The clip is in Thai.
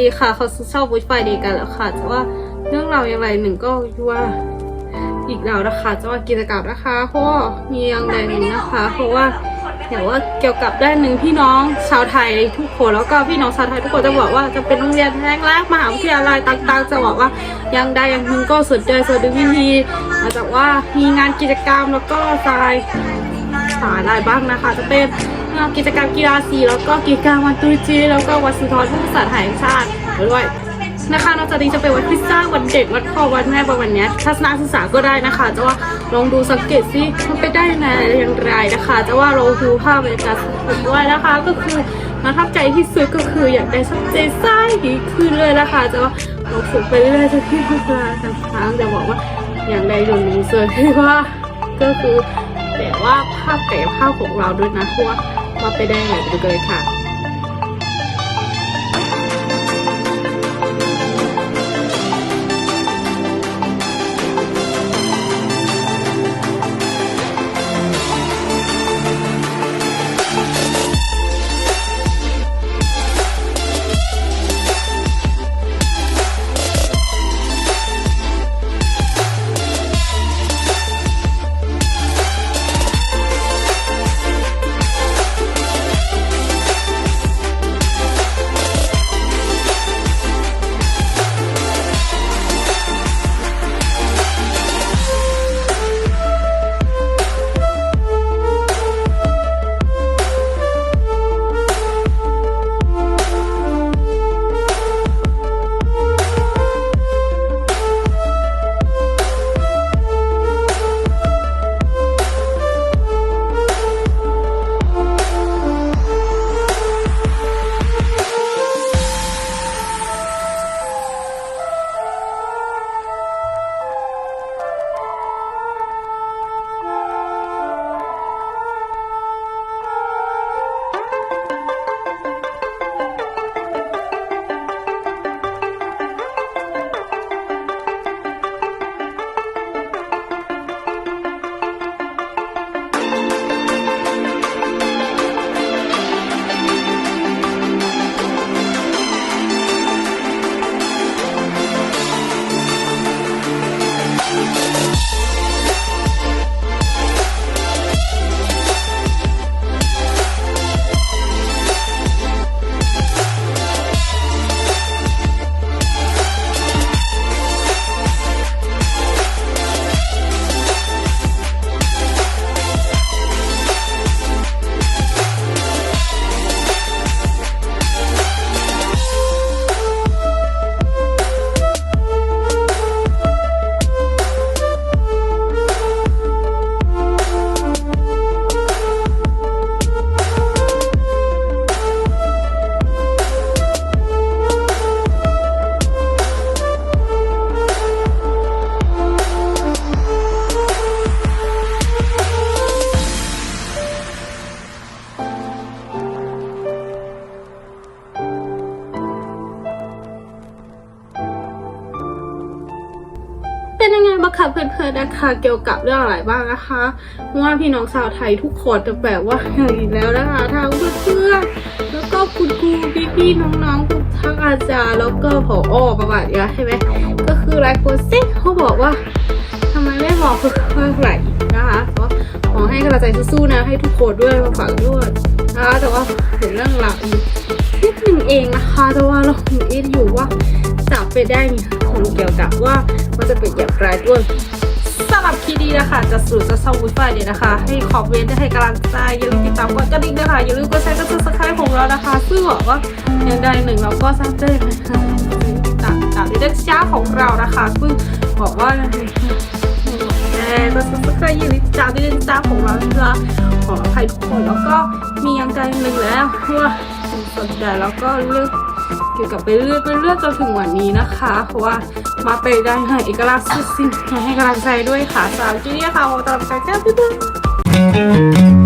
ดีค่ะเขาชอบวุ้ยไฟดย์กันแล้วค่ะแต่ว่าเรื่องเราวอย่างไรหนึ่งก็ว่าอีกแล้วนะคะจะว่ากิจกรรมนะคะ เพราะว่ามีอย่างใดหนึ่งนะคะ เพราะว่าอย่างว่าเกี่ยวกับด้านหนึ่งพี่น้องชาวไทยทุกคนแล้วก็พี่น้องชาวไทยทุกคนจะบอกว่าจะเป็นโรงเรียนแห่งแรกมหาวิทยาลัยต่างๆ จะบอกว่าอย่างใดอย่างหนึ่งก็สนใจสนใจวิธีมาจากว่ามีงานกิจกรรมแล้วก็ทรายสาหร่ายบ้างนะคะ จะเป็น งานกิจกรรมกีฬาสีแล้วก็กิจกรรมวันตรุษจีนแล้วก็วันสุนทรภู่ษาแห่งชาติด้วยนะคะนอกจากนี้จะเป็นวันพิซซ่าวันเด็กวันพ่อวันแม่วันนี้ทัศนศึกษาก็ได้นะคะจะว่าลองดูสังเกตซิมันไปได้ยังไงอย่างไรนะคะจะว่าเราดูภาพบรรยากาศด้วยนะคะก็คือประทับใจที่สุดก็คืออยากได้ชัดเจนไส้ดีขึ้นเลยนะคะจะว่าเราฝึกไปเรื่อยๆจะที่พัฒนากันครั้งจะบอกว่าอย่างใดอย่างหนึ่งส่วนที่ว่าก็คือแต่ว่าภาพกายภาพของเราด้วยนะเพราะว่า มาไปได้ไหนไปดูกันเลยค่ะ็นยังไงบ้างคะเพื่อนๆนะคะเกี่ยวกับเรื่องอะไรบ้างนะคะว่าพี่น้องชาวไทยทุกคนจะแบบว่าเห็นแล้วนะคะทางเพื่อนๆแล้วก็คุณครูพี่ๆน้องๆทั้งอาจารย์แล้วก็ผอประมาณเนี้ยใช่ไหมก็คือหลายคนซ็เขาบอกว่าทำไมไม่บอกเมื่อไหร่นะคะก็ขอให้กำลังใจสู้ๆนะให้ทุกคนด้วยมาฝากด้วยนะคะแต่ว่าถึงเรื่องหลักนิดนึงเองนะคะแต่ว่าเราเอ็นอยู่ว่าจับไปได้ ของเกี่ยวกับว่ามันจะเป็นอย่างไรด้วยสำหรับคลิปนี้นะคะจะสรุปจะสรุปไฟเดียนะคะ ให้คอมเมนต์ให้กำลังใจอย่าลืมติดตามกดกระดิ่งนะคะอย่าลืมกดแชร์กดซับสไครต์ของเรานะคะซึ่งบอกว่าอย่างใดหนึ่งเราก็สร้างได้นะคะติดตามติดตามในเด็กช้าของเรานะคะซึ่งบอกว่าแชร์กดซับสไครต์อย่าลืมติดตามในเด็กช้าของเรานะคะขออภัยทุกคนแล้วก็มีอย่างใดหนึ่งแล้วว่าสนใจแล้วก็เลือก เกี่ยวกับไปเรื่อยไปเรื่อยจนถึงวันนี้นะคะ เพราะว่ามาไปได้ให้เอกลักษณ์สุดสิ้นให้กำลังใจด้วยค่ะสาวจีนี่ค่ะขอตามใจแก้วพี่เพื่อน